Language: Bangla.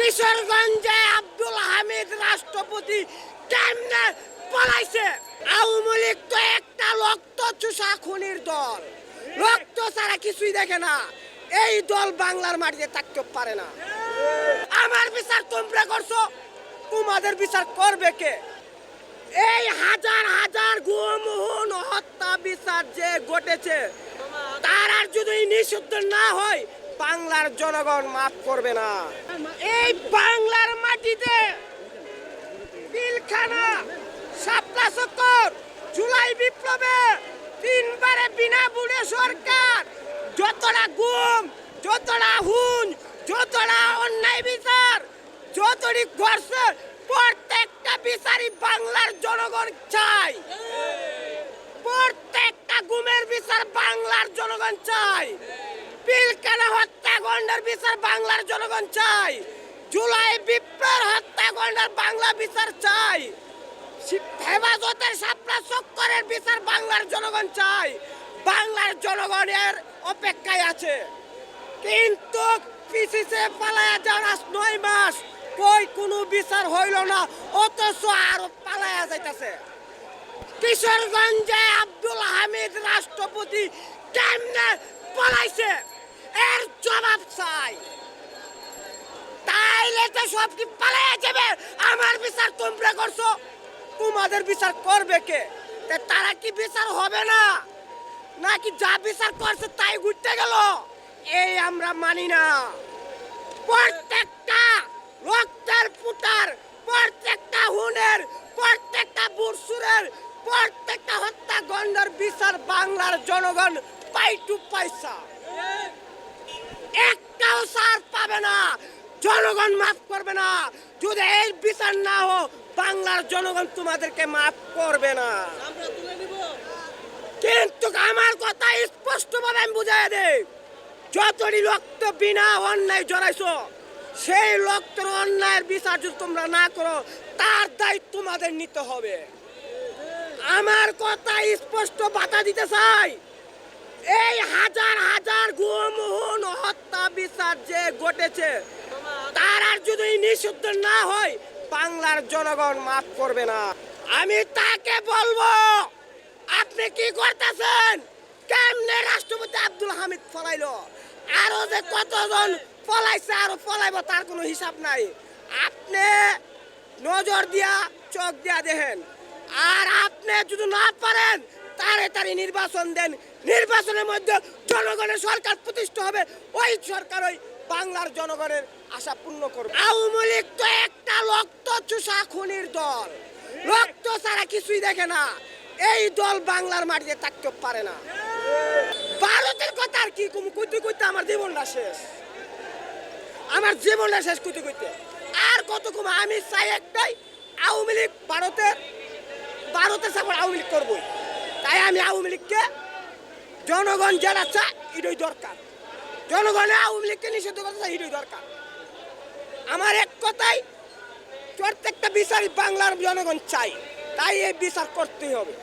কিশোরগঞ্জে আব্দুল হামিদ রাষ্ট্রপতি কেমনে পলাইছে? আওয়ামী লীগ তো একটা রক্ত চুষা খুনির দল। রক্ত ছাড়া কিছুই দেখে না। এই দল বাংলার মাটিতে থাকতে পারে না। আমার বিচার তোমরা করছ? তোমাদের বিচার করবে কে? এই হাজার হাজার গুম হত্যা বিচার যে ঘটেছে, তার আর যদি নিষিদ্ধ না হয় বাংলার জনগণ মাফ করবে না। এই বাংলার মাটিতে পিলখানা শাপলা চক্কর জুলাই বিপ্লবে তিনবারে বিনা বুড়ে সরকার, যতটা গুম, যতটা হুন, যতটা অন্যায় বিচার, যতটি ঘটছে প্রত্যেকটা বিচারই বাংলার জনগণ চাই প্রত্যেকটা গুমের বিচার বাংলার জনগণ চাই হত্যাকাণ্ডের বিচার বাংলার জনগণ চাই। জুলাই বিপ্লবের হত্যাকাণ্ডের বাংলা বিচার চাই। হেফাজতের সাপলা চক্করের বিচার বাংলার জনগণ চাই। বাংলার জনগণের অপেক্ষায় আছে। কিন্তু পিসিসে পালায়া যাওয়ার নয় মাস, কই কোনো বিচার হইল না, অথচ আরও পালায়া যাইতাছে। কিশোরগঞ্জে আব্দুল হামিদ রাষ্ট্রপতি কেমনে পলাইছে? এর জবাব চাই। তাইলে তো সব কি পালাইয়া যাবে? আমার বিচার তোমরা করছ। তোমাদের বিচার করবে কে? তারা কি বিচার হবে না? নাকি যা বিচার করছে তাই ঘুরতে গেল? এই আমরা মানি না। প্রত্যেকটা রক্তের পুটার প্রত্যেকটা হুনের, প্রত্যেকটা বুরসুরের, প্রত্যেকটা হত্যাকাণ্ডের বিচার বাংলার জনগণ পাই টু পয়সা জনগণ মাফ করবে না। যদি এই বিচার না হোক, বাংলার জনগণ তোমাদেরকে মাফ করবে না। কিন্তু আমার কথা স্পষ্ট ভাবে আমি বুঝাই দেই। যতটি রক্ত বিনা অন্যায় জড়াইছো, সেই রক্তের অন্যায়ের বিচার যদি তোমরা না করো, তার দায়িত্ব তোমাদের নিতে হবে। আমার কথা স্পষ্ট বাধা দিতে চাই। এই হাজার হাজার গুম হত্যা বিচার যে ঘটেছে আর যদি নিষিদ্ধ না হয়, বাংলার জনগণ মাফ করবে না। আমি তাকে বলব, আপনি কি করতেছেন? কেমনে রাষ্ট্রপতি আব্দুল হামিদ ফলাইলো আরও যে কতজন ফলাইছে আরও ফলাইব তার কোনো হিসাব নাই। আপনি নজর দিয়া, চোখ দিয়া দেখেন। আর আপনি যদি না পারেন, তারে তারে নির্বাচন দেন। নির্বাচনের মধ্যে জনগণের সরকার প্রতিষ্ঠা হবে, ওই সরকার ওই বাংলার জনগণের আশা পূর্ণ করবে। আওয়ামী লীগ তো একটা রক্ত চুষা খুনির দল। রক্ত ছাড়া কিছুই দেখে না। এই দল বাংলার মাটিতে থাকতে পারে না। ভারতের কথা আর কি কইতে কইতে আমার জীবনটা শেষ। আমার জীবনটা শেষ কইতে কইতে। আর কত কম? আমি চাই একটাই, আওয়ামী লীগ ভারতের ভারতের সাপোর্ট আওয়ামী লীগ করবই। তাই আমি আওয়ামী লীগকে জনগণ যারা চায়, এটাই দরকার। জনগণের আওয়ামী লীগকে নিষিদ্ধ করতে এটাই দরকার। আমার এক কথাই প্রত্যেকটা বিচার বাংলার জনগণ চাই তাই এই বিচার করতেই হবে।